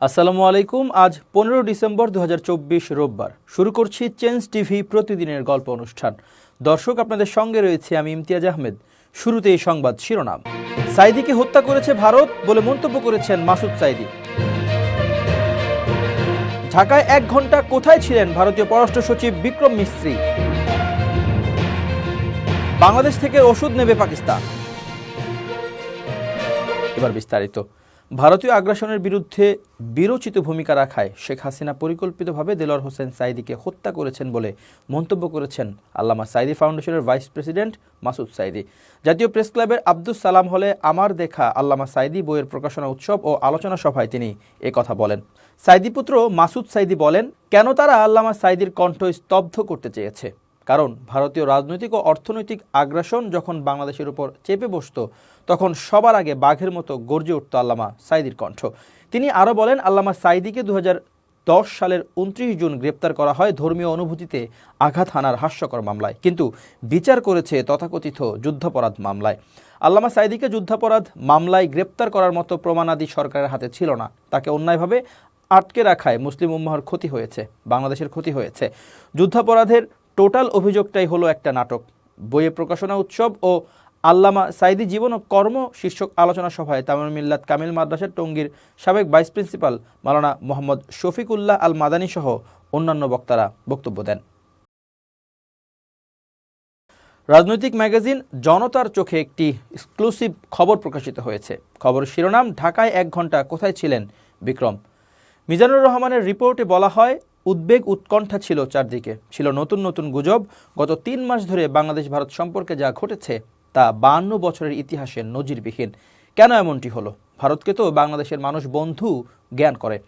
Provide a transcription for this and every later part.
আসসালামু আলাইকুম। আজ পনেরো ডিসেম্বর দু রোববার। শুরু করছি চেঞ্জ টিভি প্রতিদিনের গল্প অনুষ্ঠান। দর্শক, আপনাদের সঙ্গে রয়েছে আমি ইমতিয়াজ আহমেদ। শুরুতে এই সংবাদ শিরোনাম। সাইদিকে হত্যা করেছে ভারত বলে মন্তব্য করেছেন মাসুদ সাইদি। ঢাকায় এক ঘণ্টা কোথায় ছিলেন ভারতীয় পররাষ্ট্র সচিব বিক্রম মিস্ত্রি? বাংলাদেশ থেকে ওষুধ নেবে পাকিস্তান। এবার বিস্তারিত। ভারতীয় আগ্রাসনের বিরুদ্ধে বিরোচিত ভূমিকা রাখায় শেখ হাসিনা পরিকল্পিতভাবে দেলোয়ার হোসেন সাইদিকে হত্যা করেছেন বলে মন্তব্য করেছেন আল্লামা সাইদি ফাউন্ডেশনের ভাইস প্রেসিডেন্ট মাসুদ সাইদি। জাতীয় প্রেস ক্লাবের আব্দুস সালাম হলে আমার দেখা আল্লামা সাইদি বইয়ের প্রকাশনা উৎসব ও আলোচনা সভায় তিনি কথা বলেন। সাইদি পুত্র মাসুদ সাইদি বলেন, কেন তারা আল্লামা সাইদির কণ্ঠ স্তব্ধ করতে চেয়েছে? কারণ ভারতীয় রাজনৈতিক ও অর্থনৈতিক আগ্রাসন যখন বাংলাদেশের উপর চেপে বসত, তখন সবার আগে বাঘের মতো গর্জে উঠত আল্লামা সাইদির কণ্ঠ। তিনি আরও বলেন, আল্লামা সাইদিকে দু দশ সালের উনত্রিশ জুন গ্রেপ্তার করা হয় ধর্মীয় অনুভূতিতে আঘাত হানার হাস্যকর মামলায়। কিন্তু বিচার করেছে তথাকথিত যুদ্ধাপরাধ মামলায়। আল্লামা সাইদিকে যুদ্ধাপরাধ মামলায় গ্রেপ্তার করার মতো প্রমাণাদি সরকারের হাতে ছিল না। তাকে অন্যায়ভাবে আটকে রাখায় মুসলিম উম্মাহর ক্ষতি হয়েছে, বাংলাদেশের ক্ষতি হয়েছে। যুদ্ধাপরাধের টোটাল অভিযোগটাই হলো একটা নাটক। বইয়ে প্রকাশনা উৎসব ও আল্লামা সাইদি জীবন ও কর্ম শীর্ষক আলোচনা সভায় তামিল মিল্লাত কামিল মাদ্রাসার টঙ্গীর সাবেক ভাইস প্রিন্সিপাল মালানা মোহাম্মদ শফিকুল্লাহ আল মাদানী সহ অন্যান্য বক্তারা বক্তব্য দেন। রাজনৈতিক ম্যাগাজিন জনতার চোখে একটি এক্সক্লুসিভ খবর প্রকাশিত হয়েছে। খবর শিরোনাম, ঢাকায় এক ঘণ্টা কোথায় ছিলেন বিক্রম? মিজানুর রহমানের রিপোর্টে বলা হয় উদ্বেগ উৎকণ্ঠা ছিল চারদিকে। ছিল নতুন নতুন গুজব। গত তিন মাস ধরে বাংলাদেশ ভারত সম্পর্কে যা ঘটেছে, তা বান্ন বছরের ইতিহাসে নজিরবিহীন। কেন এমনটি হলো? ভারতকে তো বাংলাদেশের মানুষ বন্ধু জ্ঞান করে।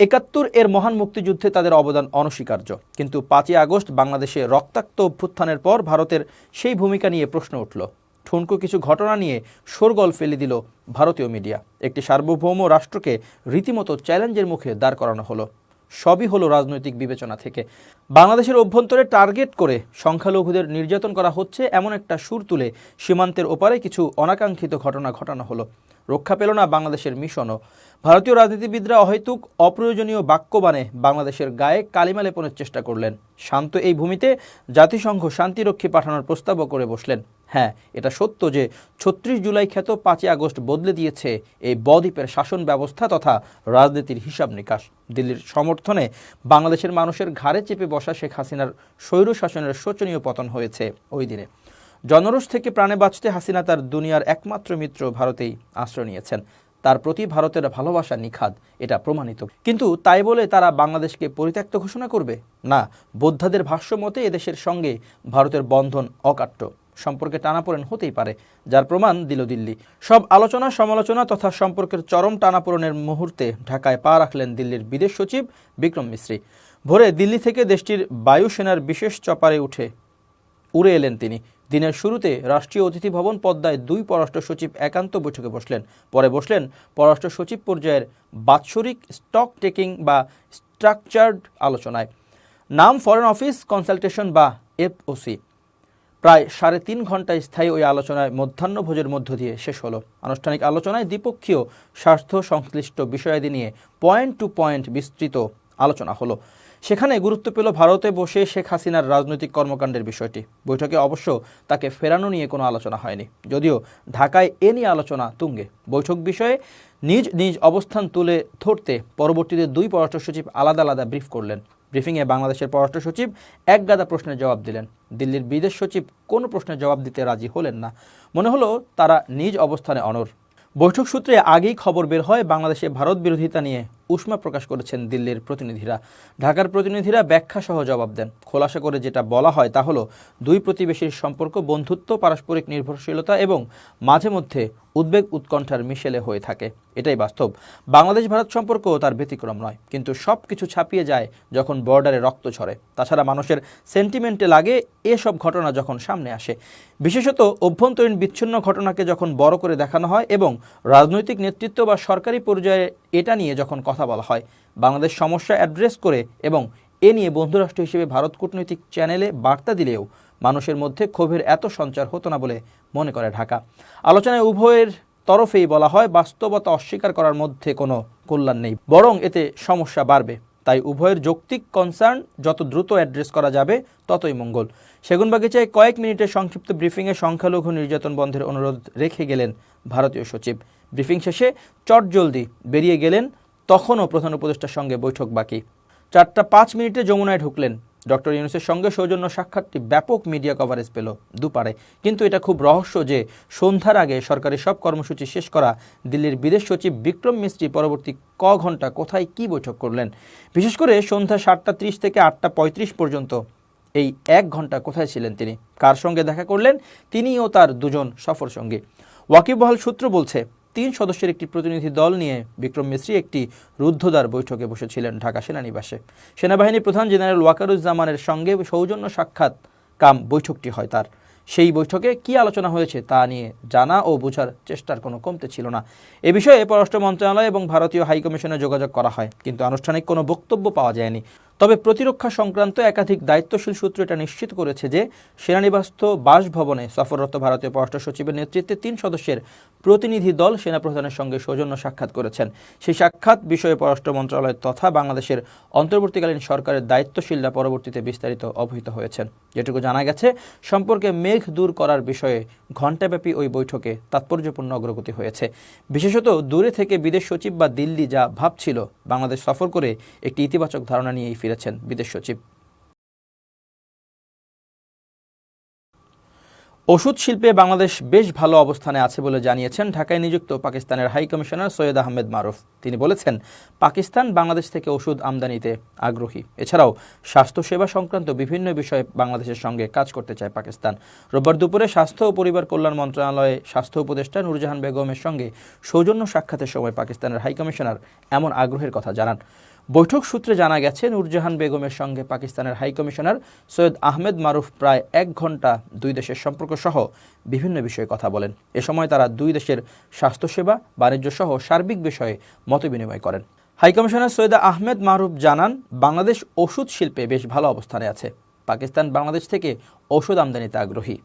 একাত্তর এর মহান মুক্তিযুদ্ধে তাদের অবদান অনস্বীকার্য। কিন্তু পাঁচই আগস্ট বাংলাদেশে রক্তাক্ত অভ্যুত্থানের পর ভারতের সেই ভূমিকা নিয়ে প্রশ্ন উঠল। ঠুনকো কিছু ঘটনা নিয়ে শোরগোল ফেলে দিল ভারতীয় মিডিয়া। একটি সার্বভৌম রাষ্ট্রকে রীতিমতো চ্যালেঞ্জের মুখে দাঁড় করানো হলো। সবই হলো রাজনৈতিক বিবেচনা থেকে। বাংলাদেশের অভ্যন্তরে টার্গেট করে সংখ্যালঘুদের নির্যাতন করা হচ্ছে এমন একটা সুর তুলে সীমান্তের ওপারে কিছু অনাকাঙ্ক্ষিত ঘটনা ঘটানো হলো। রক্ষা পেল না বাংলাদেশের মিশনও। ভারতীয় রাজনীতিবিদরা অহেতুক অপ্রয়োজনীয় বাক্যবাণে বাংলাদেশের গায়ে কালিমা লেপনের চেষ্টা করলেন। শান্ত এই ভূমিতে জাতিসংঘ শান্তিরক্ষী পাঠানোর প্রস্তাবও করে বসলেন। হ্যাঁ এটা সত্য যে ছত্রিশ জুলাই খ্যাত পাঁচই আগস্ট বদলে দিয়েছে এই বদ্বীপের শাসন ব্যবস্থা তথা রাজনীতির হিসাব নিকাশ। দিল্লির সমর্থনে বাংলাদেশের মানুষের ঘাড়ে চেপে বসা শেখ হাসিনার স্বৈর শাসনের শোচনীয় পতন হয়েছে ওই দিনে। জনরোষ থেকে প্রাণে বাঁচতে হাসিনা তার দুনিয়ার একমাত্র মিত্র ভারতেই আশ্রয় নিয়েছেন। তার প্রতি ভারতের ভালোবাসা নিখাদ, এটা প্রমাণিত। কিন্তু তাই বলে তারা বাংলাদেশকে পরিত্যক্ত ঘোষণা করবে? না, বোদ্ধাদের ভাষ্য মতে এদেশের সঙ্গে ভারতের বন্ধন অকাট্য। সম্পর্কে টানাপোড়েন হতেই পারে, যার প্রমাণ দিল দিল্লি। সব আলোচনা, সমালোচনা তথা সম্পর্কের চরম টানাপোড়েনের মুহূর্তে ঢাকায় পা রাখলেন দিল্লির বিদেশ সচিব বিক্রম মিশ্রি ভোরে দিল্লি থেকে দেশটির বায়ুসেনার বিশেষ চপারে উঠে, উড়ে এলেন তিনি। দিনের শুরুতে রাষ্ট্রীয় অতিথি ভবন পদ্মায় দুই পররাষ্ট্র সচিব একান্ত বৈঠকে বসলেন। পরে বসলেন পররাষ্ট্র সচিব পর্যায়ের বাৎসরিক স্টক টেকিং বা স্ট্রাকচার্ড আলোচনায়। নাম ফরেন অফিস, কনসালটেশন বা এফওসি। প্রায় সাড়ে তিন ঘণ্টা স্থায়ী ওই আলোচনায় মধ্যাহ্নভোজের মধ্য দিয়ে শেষ হলো। আনুষ্ঠানিক আলোচনায় দ্বিপক্ষীয় স্বাস্থ্য সংশ্লিষ্ট বিষয়াদি নিয়ে পয়েন্ট টু পয়েন্ট বিস্তৃত আলোচনা হলো। সেখানে গুরুত্ব পেল ভারতে বসে শেখ হাসিনার রাজনৈতিক কর্মকাণ্ডের বিষয়টি। বৈঠকে অবশ্য তাকে ফেরানো নিয়ে কোনো আলোচনা হয়নি। যদিও ঢাকায় এ নিয়ে আলোচনা তুঙ্গে। বৈঠক বিষয়ে নিজ নিজ অবস্থান তুলে ধরতে পরবর্তীতে দুই পররাষ্ট্র সচিব আলাদা আলাদা ব্রিফ করলেন। ব্রিফিংয়ে বাংলাদেশের পররাষ্ট্র সচিব একগাদা প্রশ্নের জবাব দিলেন। দিল্লির বিদেশ সচিব কোনো প্রশ্নের জবাব দিতে রাজি হলেন না। মনে হলো তারা নিজ অবস্থানে অনর বৈঠক সূত্রে আগেই খবর বের হয় বাংলাদেশে ভারত বিরোধিতা নিয়ে। উষ্মা প্রকাশ করেছেন দিল্লির প্রতিনিধিরা। ঢাকার প্রতিনিধিরা ব্যাখ্যা সহ জবাব দেন। খোলাসা করে যেটা বলা হয় তা হলো, দুই প্রতিবেশীর সম্পর্ক, বন্ধুত্ব, পারস্পরিক নির্ভরশীলতা এবং মাঝে মধ্যে উদ্বেগ উৎকণ্ঠার মিশেলে হয়ে থাকে। এটাই বাস্তব। বাংলাদেশ ভারত সম্পর্কও তার ব্যতিক্রম নয়, কিন্তু সব কিছু ছাপিয়ে যায় যখন বর্ডারে রক্ত ঝরে। তাছাড়া মানুষের সেন্টিমেন্টে লাগে এসব ঘটনা যখন সামনে আসে। বিশেষত অভ্যন্তরীণ বিচ্ছিন্ন ঘটনাকে যখন বড় করে দেখানো হয় এবং রাজনৈতিক নেতৃত্ব বা সরকারি পর্যায়ে এটা নিয়ে যখন কথা বলা হয়। বাংলাদেশ সমস্যা অ্যাড্রেস করে এবং এ নিয়ে বন্ধুরাষ্ট্র হিসেবে ভারত কূটনৈতিক চ্যানেলে বার্তা দিলেও মানুষের মধ্যে ক্ষোভের এত সঞ্চার হতো না বলে মনে করে ঢাকা। আলোচনায় উভয়ের তরফেই বলা হয়, বাস্তবতা অস্বীকার করার মধ্যে কোনো কল্যাণ নেই। বরং এতে সমস্যা বাড়বে। তাই উভয়ের যৌক্তিক কনসার্ন, যত দ্রুত অ্যাড্রেস করা যাবে, ততই মঙ্গল। সেগুনবাগিচায় কয়েক মিনিটের সংক্ষিপ্ত ব্রিফিংয়ে সংখ্যালঘু নির্যাতন বন্ধের অনুরোধ রেখে গেলেন ভারতীয় সচিব। ব্রিফিং শেষে চটজলদি বেরিয়ে গেলেন তখনও প্রধান উপদেষ্টার সঙ্গে বৈঠক বাকি। চারটা পাঁচ মিনিটে যমুনায় ঢুকলেন। ডক্টর ইউনুসের সঙ্গে সৌজন্য সাক্ষাৎটি ব্যাপক মিডিয়া কভারেজ পেল দুপারে কিন্তু এটা খুব রহস্য যে সন্ধ্যার আগে সরকারি সব কর্মসূচি শেষ করা দিল্লির বিদেশ সচিব বিক্রম মিস্ত্রি পরবর্তী ক ঘণ্টা কোথায় কি বৈঠক করলেন? বিশেষ করে সন্ধ্যা সাতটা ত্রিশ থেকে আটটা পঁয়ত্রিশ পর্যন্ত। এই এক ঘণ্টা কোথায় ছিলেন তিনি? কার সঙ্গে দেখা করলেন? তিনি ও তার দুজন সফর সঙ্গী ওয়াকিবহাল সূত্র বলছে তিন সদস্যের একটি প্রতিনিধি দল নিয়ে বিক্রম মিশ্রি একটি রুদ্ধদ্বার বৈঠকে বসেছিলেন ঢাকা সেনানিবাসে। সেনাবাহিনী প্রধান জেনারেল ওয়াকারুজ্জামানের সঙ্গে সৌজন্য সাক্ষাৎ কাম বৈঠকটি হয় তার। সেই বৈঠকে কি আলোচনা হয়েছে তা নিয়ে জানা ও বোঝার চেষ্টার কোনো কমতে ছিল না। এ বিষয়ে পররাষ্ট্র মন্ত্রণালয় এবং ভারতীয় হাইকমিশনে যোগাযোগ করা হয়, কিন্তু আনুষ্ঠানিক কোনো বক্তব্য পাওয়া যায়নি। তবে প্রতিরক্ষা সংক্রান্ত একাধিক দায়িত্বশীল সূত্র এটা নিশ্চিত করেছে যে সেনানিবাস্ত বাসভবনে সফররত ভারতীয় পররাষ্ট্র সচিবের নেতৃত্বে তিন সদস্যের প্রতিনিধি দল সেনাপ্রধানের সঙ্গে সৌজন্য সাক্ষাৎ করেছেন। সেই সাক্ষাৎ বিষয়ে পররাষ্ট্র মন্ত্রণালয় তথা বাংলাদেশের অন্তর্বর্তীকালীন সরকারের দায়িত্বশীলরা পরবর্তীতে বিস্তারিত অবহিত হয়েছেন। যেটুকু জানা গেছে, সম্পর্কে মেঘ দূর করার বিষয়ে ঘণ্টাব্যাপী ওই বৈঠকে তাৎপর্যপূর্ণ অগ্রগতি হয়েছে। বিশেষত দূরে থেকে বিদেশ সচিব বা দিল্লি যা ভাবছিল বাংলাদেশ সফর করে একটি ইতিবাচক ধারণা নিয়েই ফিরেছেন বিদেশ সচিব। ওষুধ শিল্পে বাংলাদেশ বেশ ভালো অবস্থানে আছে বলে জানিয়েছেন ঢাকায় নিযুক্ত পাকিস্তানের হাই কমিশনার সৈয়দ আহমেদ মারুফ। তিনি বলেছেন, পাকিস্তান বাংলাদেশ থেকে ওষুধ আমদানিতে আগ্রহী। এছাড়াও স্বাস্থ্যসেবা সংক্রান্ত বিভিন্ন বিষয়ে বাংলাদেশের সঙ্গে কাজ করতে চায় পাকিস্তান। রোববার দুপুরে স্বাস্থ্য ও পরিবার কল্যাণ মন্ত্রণালয়ে স্বাস্থ্য উপদেষ্টা নুরজাহান বেগমের সঙ্গে সৌজন্য সাক্ষাতের সময় পাকিস্তানের হাই কমিশনার এমন আগ্রহের কথা জানান। বৈঠক সূত্রে জানা গেছে, নূরজাহান বেগমের সঙ্গে পাকিস্তানের হাই কমিশনার সৈয়দ আহমেদ মারুফ প্রায় এক ঘণ্টা দুই দেশের সম্পর্ক সহ বিভিন্ন বিষয়ে কথা বলেন। এ সময় তারা দুই দেশের স্বাস্থ্যসেবা, বাণিজ্য সহ সার্বিক বিষয়ে মতবিনিময় করেন। হাইকমিশনার সৈয়দ আহমেদ মারুফ জানান, বাংলাদেশ ওষুধ শিল্পে বেশ ভালো অবস্থানে আছে। পাকিস্তান বাংলাদেশ থেকে ওষুধ আমদানিতে আগ্রহী।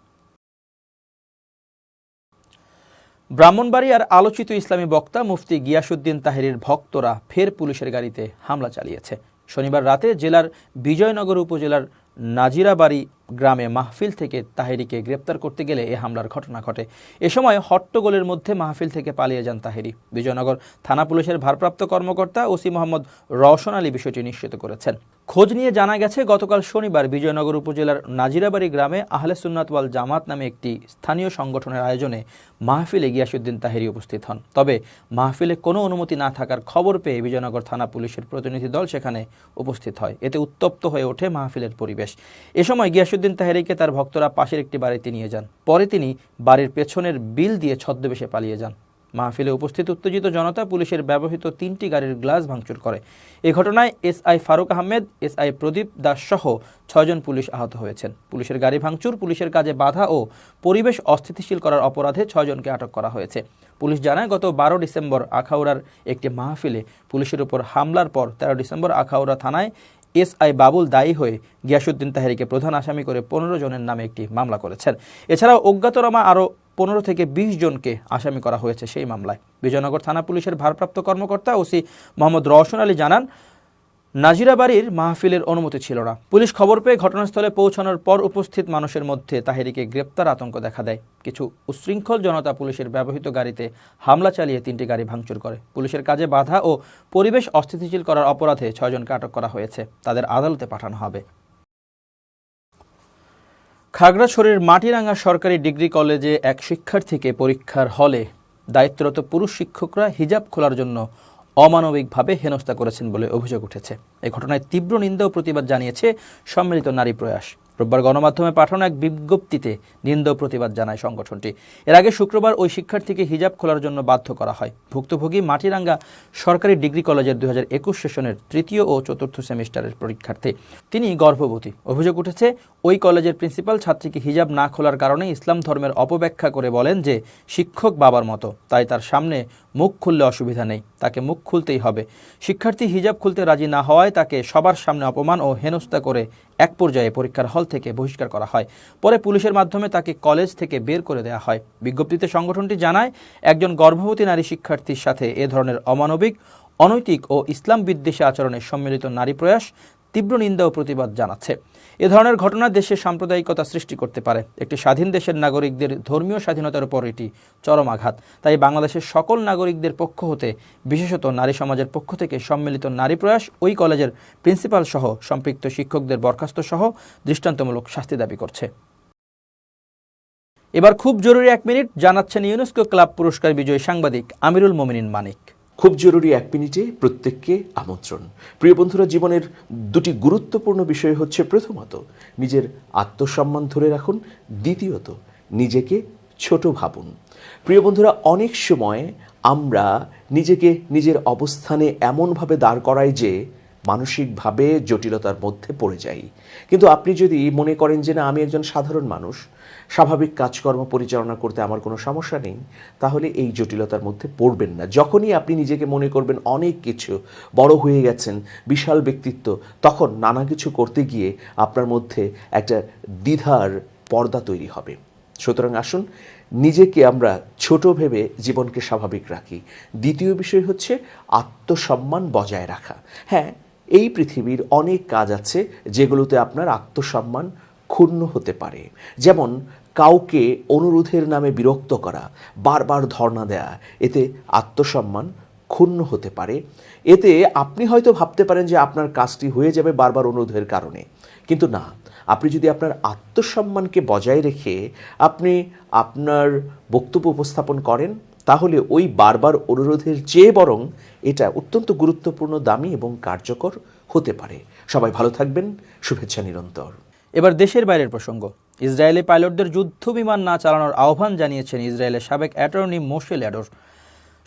ব্রাহ্মণবাড়িয়ার আলোচিত ইসলামী বক্তা মুফতি গিয়াসুদ্দিন তাহেরির ভক্তরা ফের পুলিশের গাড়িতে হামলা চালিয়েছে। শনিবার রাতে জেলার বিজয়নগর উপজেলার নাজিরাবাড়ি গ্রামে মাহফিল থেকে তাহেরিকে গ্রেপ্তার করতে গেলে এ হামলার ঘটনা ঘটে। এ সময় হট্টগোলের মধ্যে মাহফিল থেকে পালিয়ে যান তাহেরি। বিজয়নগর থানা পুলিশের ভারপ্রাপ্ত কর্মকর্তা ওসি মোহাম্মদ রওশন আলী বিষয়টি নিশ্চিত করেছেন। খোঁজ নিয়ে জানা গেছে, গতকাল শনিবার বিজয়নগর উপজেলার নাজিরাবাড়ি গ্রামে আহলে সুন্নাত ওয়াল জামাত নামে একটি স্থানীয় সংগঠনের আয়োজনে মাহফিলে গিয়াসুদ্দিন তাহেরি উপস্থিত হন। তবে মাহফিলে কোনো অনুমতি না থাকার খবর পেয়ে বিজয়নগর থানা পুলিশের প্রতিনিধি দল সেখানে উপস্থিত হয়। এতে উত্তপ্ত হয়ে ওঠে মাহফিলের পরিবেশ। এ সময় গিয়াসুদ্দিন তাহেরিকে তার ভক্তরা পাশের একটি বাড়িতে নিয়ে যান। পরে তিনি বাড়ির পেছনের বিল দিয়ে ছদ্মবেশে পালিয়ে যান। মাহফিলে উপস্থিত উত্তেজিত জনতা পুলিশের ব্যবহৃত তিনটি গাড়ির গ্লাস ভাঙচুর করে। এ ঘটনায় এসআই ফারুক আহমেদ, এসআই প্রদীপ দাস সহ ছয়জন পুলিশ আহত হয়েছেন। পুলিশের গাড়ি ভাঙচুর, পুলিশের কাজে বাধা ও পরিবেশ অস্থিতিশীল করার অপরাধে ছয়জনকে আটক করা হয়েছে। পুলিশ জানায়, গত বারো ডিসেম্বর আখাউড়ার একটি মাহফিলে পুলিশের উপর হামলার পর তেরো ডিসেম্বর আখাউড়া থানায় এসআই বাবুল দায়ী হয়ে গিয়াসুদ্দিন তাহেরিকে প্রধান আসামি করে পনেরো জনের নামে একটি মামলা করেছেন। এছাড়াও অজ্ঞাতরামা আরও পনেরো থেকে বিশ জনকে আসামি করা হয়েছে সেই মামলায়। বিজয়নগর থানা পুলিশের ভারপ্রাপ্ত কর্মকর্তা ওসি মোহাম্মদ রওশন আলী জানান নাজিরাবাড়ির মাহফিলের অনুমতি ছিল না। পুলিশ খবর পেয়ে ঘটনাস্থলে পৌঁছানোর পর উপস্থিত মানুষের মধ্যে তাহেরিকে গ্রেপ্তার আতঙ্ক দেখা দেয়। কিছু উশৃঙ্খল জনতা পুলিশের ব্যবহৃত গাড়িতে হামলা চালিয়ে তিনটি গাড়ি ভাঙচুর করে। পুলিশের কাজে বাধা ও পরিবেশ অস্থিতিশীল করার অপরাধে ছয়জনকে আটক করা হয়েছে। তাদের আদালতে পাঠানো হবে। খাগড়াছড়ির মাটিরাঙ্গা সরকারি ডিগ্রি কলেজে এক শিক্ষার্থীকে পরীক্ষার হলে দায়িত্বরত পুরুষ শিক্ষকরা হিজাব খোলার জন্য অমানবিকভাবে হেনস্থা করেছেন বলে অভিযোগ উঠেছে। এ ঘটনায় তীব্র নিন্দা ও প্রতিবাদ জানিয়েছে সম্মিলিত নারী প্রয়াস। রোববার গণমাধ্যমে পাঠানো এক বিজ্ঞপ্তিতে নিন্দা প্রতিবাদ জানায় সংগঠনটি। এর আগে শুক্রবার ওই শিক্ষার্থীকে হিজাব খোলার জন্য বাধ্য করা হয়। ভুক্তভোগী মাটিরাঙ্গা সরকারি ডিগ্রি কলেজের দুই হাজার একুশ সেশনের তৃতীয় ও চতুর্থ সেমিস্টারের পরীক্ষার্থী। তিনি গর্ভবতী। অভিযোগ উঠেছে, ওই কলেজের প্রিন্সিপাল ছাত্রীকে হিজাব না খোলার কারণে ইসলাম ধর্মের অপব্যাখ্যা করে বলেন যে, শিক্ষক বাবার মতো, তাই তার সামনে মুখ খুললে অসুবিধা নেই, তাকে মুখ খুলতেই হবে। শিক্ষার্থী হিজাব খুলতে রাজি না হওয়ায় তাকে সবার সামনে অপমান ও হেনস্থা করে এক পর্যায়ে পরীক্ষার হল থেকে বহিষ্কার করা হয়। পরে পুলিশের মাধ্যমে তাকে কলেজ থেকে বের করে দেওয়া হয়। বিজ্ঞপ্তিতে সংগঠনটি জানায়, একজন গর্ভবতী নারী শিক্ষার্থীর সাথে এ ধরনের অমানবিক, অনৈতিক ও ইসলাম বিদ্বেষী আচরণে সম্মিলিত নারী প্রয়াস তীব্র নিন্দা ও প্রতিবাদ জানাচ্ছে। এ ধরনের ঘটনা দেশে সাম্প্রদায়িকতা সৃষ্টি করতে পারে। একটি স্বাধীন দেশের নাগরিকদের ধর্মীয় স্বাধীনতার উপর এটি চরম আঘাত। তাই বাংলাদেশের সকল নাগরিকদের পক্ষ হতে, বিশেষত নারী সমাজের পক্ষ থেকে সম্মিলিত নারী প্রয়াস, ওই কলেজের প্রিন্সিপাল সহ সম্পৃক্ত শিক্ষকদের বরখাস্ত সহ দৃষ্টান্তমূলক শাস্তি দাবি করছে। এবার খুব জরুরি এক মিনিট, জানাচ্ছেন ইউনেস্কো ক্লাব পুরস্কার বিজয়ী সাংবাদিক আমিরুল মোমিনিন মানিক। খুব জরুরি এক মিনিটে প্রত্যেককে আমন্ত্রণ। প্রিয় বন্ধুরা, জীবনের দুটি গুরুত্বপূর্ণ বিষয় হচ্ছে প্রথমত, নিজের আত্মসম্মান ধরে রাখুন। দ্বিতীয়ত, নিজেকে ছোট ভাবুন। প্রিয় বন্ধুরা, অনেক সময় আমরা নিজেকে নিজের অবস্থানে এমনভাবে দাঁড় করাই যে মানসিকভাবে জটিলতার মধ্যে পড়ে যাই। কিন্তু আপনি যদি মনে করেন যে, না, আমি একজন সাধারণ মানুষ স্বাভাবিক কাজকর্ম পরিচালনা করতে আমার কোনো সমস্যা নেই, তাহলে এই জটিলতার মধ্যে পড়বেন না। যখনই আপনি নিজেকে মনে করবেন অনেক কিছু, বড় হয়ে গেছেন, বিশাল ব্যক্তিত্ব, তখন নানা কিছু করতে গিয়ে আপনার মধ্যে একটা দ্বিধার পর্দা তৈরি হবে। সুতরাং আসুন, নিজেকে আমরা ছোট ভেবে জীবনকে স্বাভাবিক রাখি। দ্বিতীয় বিষয় হচ্ছে আত্মসম্মান বজায় রাখা। হ্যাঁ এই পৃথিবীর অনেক কাজ আছে যেগুলোতে আপনার আত্মসম্মান ক্ষুণ্ণ হতে পারে। যেমন কাউকে অনুরোধের নামে বিরক্ত করা, বারবার ধর্ণা দেয়া, এতে আত্মসম্মান ক্ষুণ্ণ হতে পারে। এতে আপনি হয়তো ভাবতে পারেন যে আপনার কাজটি হয়ে যাবে বারবার অনুরোধের কারণে। কিন্তু না, আপনি যদি আপনার আত্মসম্মানকে বজায় রেখে আপনি আপনার বক্তব্য উপস্থাপন করেন, তাহলে ওই বারবার অনুরোধের চেয়ে বরং এটা অত্যন্ত গুরুত্বপূর্ণ, দামি এবং কার্যকর হতে পারে। সবাই ভালো থাকবেন। শুভেচ্ছা নিরন্তর। এবার দেশের বাইরের প্রসঙ্গ। ইসরায়েলি পাইলটদের যুদ্ধ বিমান না চালানোর আহ্বান জানিয়েছেন ইসরায়েলের সাবেক অ্যাটর্নি মোশেল অ্যাডোর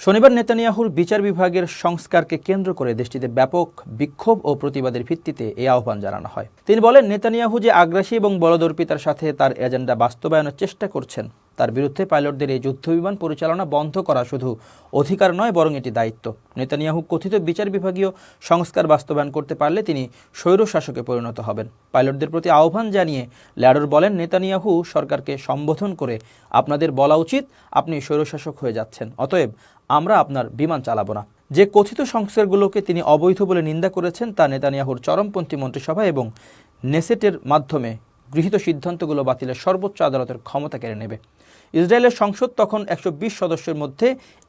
শনিবার নেতানিয়াহুর বিচার বিভাগের সংস্কারকে কেন্দ্র করে দেশটিতে ব্যাপক বিক্ষোভ ও প্রতিবাদের ভিত্তিতে এই আহ্বান জানানো হয়। তিনি বলেন, নেতানিয়াহু যে আগ্রাসী এবং বলদর্পিতার সাথে তার এজেন্ডা বাস্তবায়নের চেষ্টা করছেন তার বিরুদ্ধে পাইলটদের এই যুদ্ধবিমান পরিচালনা বন্ধ করা শুধু অধিকার নয়, বরং এটি দায়িত্ব। নেতানিয়াহু কথিত বিচার বিভাগীয় সংস্কার বাস্তবায়ন করতে পারলে তিনি স্বৈর শাসকে পরিণত হবেন। পাইলটদের প্রতি আহ্বান জানিয়ে ল্যাডর বলেন, নেতানিয়াহু সরকারকে সম্বোধন করে আপনাদের বলা উচিত, আপনি স্বৈরশাসক হয়ে যাচ্ছেন, অতএব আমরা আপনার বিমান চালাবো না। যে কথিত সংস্কারগুলোকে তিনি অবৈধ বলে নিন্দা করেছেন, তা নেতানিয়াহুর চরমপন্থী মন্ত্রিসভা এবং নেসেটের মাধ্যমে গৃহীত সিদ্ধান্তগুলো বাতিলের সর্বোচ্চ আদালতের ক্ষমতা কেড়ে নেবে। ইসরায়েলের সংসদ তখন একশো বিশ সদস্যের মধ্যে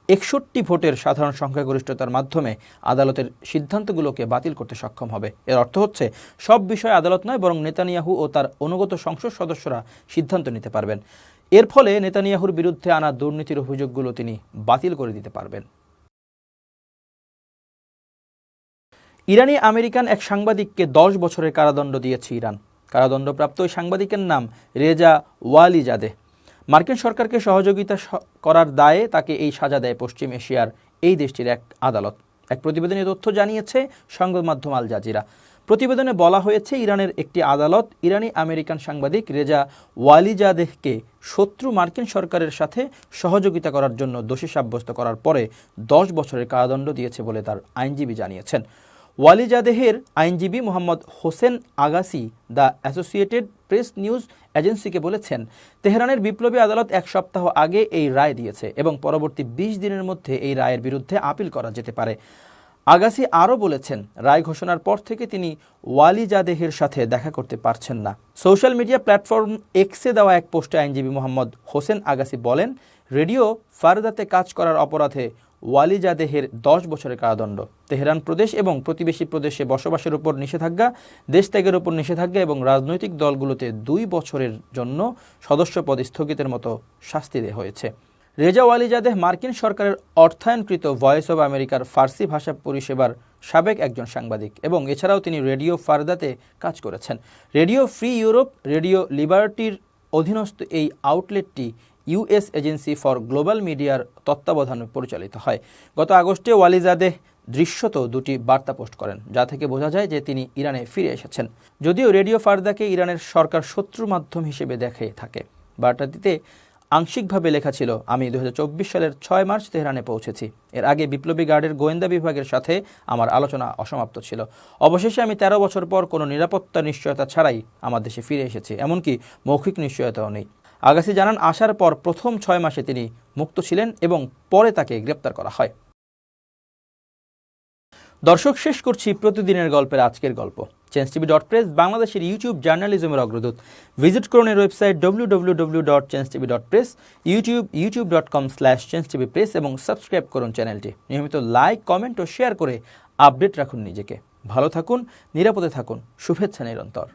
একষট্টি ভোটের সাধারণ সংখ্যাগরিষ্ঠতার মাধ্যমে আদালতের সিদ্ধান্তগুলোকে বাতিল করতে সক্ষম হবে। এর অর্থ হচ্ছে, সব বিষয়ে আদালত নয়, বরং নেতানিয়াহু ও তার অনুগত সংসদ সদস্যরা সিদ্ধান্ত নিতে পারবেন। এর ফলে নেতানিয়াহুর বিরুদ্ধে আনা দুর্নীতির অভিযোগগুলো তিনি বাতিল করে দিতে পারবেন। ইরানি আমেরিকান এক সাংবাদিককে দশ বছরের কারাদণ্ড দিয়েছে ইরান। কারাদণ্ডপ্রাপ্ত ওই সাংবাদিকের নাম রেজা ওয়ালিজাদে। মার্কিন সরকারকে সহযোগিতা করার দায়ে তাকে এই সাজা দেয় পশ্চিম এশিয়ার এই দেশটির এক আদালত। এক প্রতিবেদনে তথ্য জানিয়েছে সংবাদ মাধ্যম আল জাজিরা। প্রতিবেদনে বলা হয়েছে, ইরানের একটি আদালত ইরানি আমেরিকান সাংবাদিক রেজা ওয়ালিজাদেহকে শত্রু মার্কিন সরকারের সাথে সহযোগিতা করার জন্য দোষী সাব্যস্ত করার পরে দশ বছরের কারাদণ্ড দিয়েছে বলে তার আইনজীবী জানিয়েছেন। ওয়ালিজাদেহের আইনজীবী Mohammad Hossain Aghasi the associated press news এজেন্সিকে বলেছেন, তেহরানের বিপ্লবী আদালত এক সপ্তাহ আগে এই রায় দিয়েছে এবং পরবর্তী বিশ দিনের মধ্যে এই রায়ের বিরুদ্ধে আপিল করা যেতে পারে। আগাসি আরও বলেছেন, রায় ঘোষণার পর থেকে তিনি ওয়ালিজাদেহের সাথে দেখা করতে পারছেন না। সোশ্যাল মিডিয়া প্ল্যাটফর্ম এক্সে দেওয়া এক পোস্টে আইনজীবী মোহাম্মদ হোসেন আগাসি বলেন রেডিও ফারদাতে কাজ করার অপরাধে ওয়ালিজাদেহের দশ বছরের কারাদণ্ড। তেহরান প্রদেশ এবং প্রতিবেশী প্রদেশে বসবাসের উপর নিষেধাজ্ঞা, দেশ ত্যাগের উপর নিষেধাজ্ঞা এবং রাজনৈতিক দলগুলোতে দুই বছরের জন্য সদস্যপদ স্থগিতের মতো শাস্তি দেওয়া হয়েছে। রেজা ওয়ালিজাদেহ মার্কিন সরকারের অর্থায়নকৃত ভয়েস অব আমেরিকার ফার্সি ভাষা পরিষেবার সাবেক একজন সাংবাদিক এবং এছাড়াও তিনি রেডিও ফারদাতে কাজ করেছেন। রেডিও ফ্রি ইউরোপ, রেডিও লিবার্টির অধীনস্থ এই আউটলেটটি ইউএস এজেন্সি ফর গ্লোবাল মিডিয়ার তত্ত্বাবধানে পরিচালিত হয়। গত আগস্টে ওয়ালিজাদেহ দৃশ্যত দুটি বার্তা পোস্ট করেন, যা থেকে বোঝা যায় যে তিনি ইরানে ফিরে এসেছেন। যদিও রেডিও ফারদাকে ইরানের সরকার শত্রু মাধ্যম হিসেবে দেখে থাকে। বার্তাটিতে আংশিকভাবে লেখা ছিল, আমি দু হাজার চব্বিশ সালের ছয় মার্চ তেহরানে পৌঁছেছি। এর আগে বিপ্লবী গার্ডের গোয়েন্দা বিভাগের সাথে আমার আলোচনা অসমাপ্ত ছিল। অবশেষে আমি তেরো বছর পর কোনো নিরাপত্তা নিশ্চয়তা ছাড়াই আমার দেশে ফিরে এসেছি। এমনকি মৌখিক নিশ্চয়তাও নেই। আগাসি জানান, আসার পর প্রথম ছয় মাসে তিনি মুক্ত ছিলেন এবং পরে তাকে গ্রেপ্তার করা হয়। দর্শক, শেষ করছি প্রতিদিনের গল্পের আজকের গল্প। চেঞ্জ টিভি ডট প্রেস, বাংলাদেশের ইউটিউব জার্নালিজমের অগ্রদূত। ভিজিট করুন এর website W W W dot change TV dot press YouTube YouTube dot com slash change TV press এবং সাবস্ক্রাইব করুন চ্যানেলটি। নিয়মিত লাইক, কমেন্ট ও শেয়ার করে আপডেট রাখুন নিজেকে। ভালো থাকুন, নিরাপদে থাকুন। শুভেচ্ছা নিরন্তর।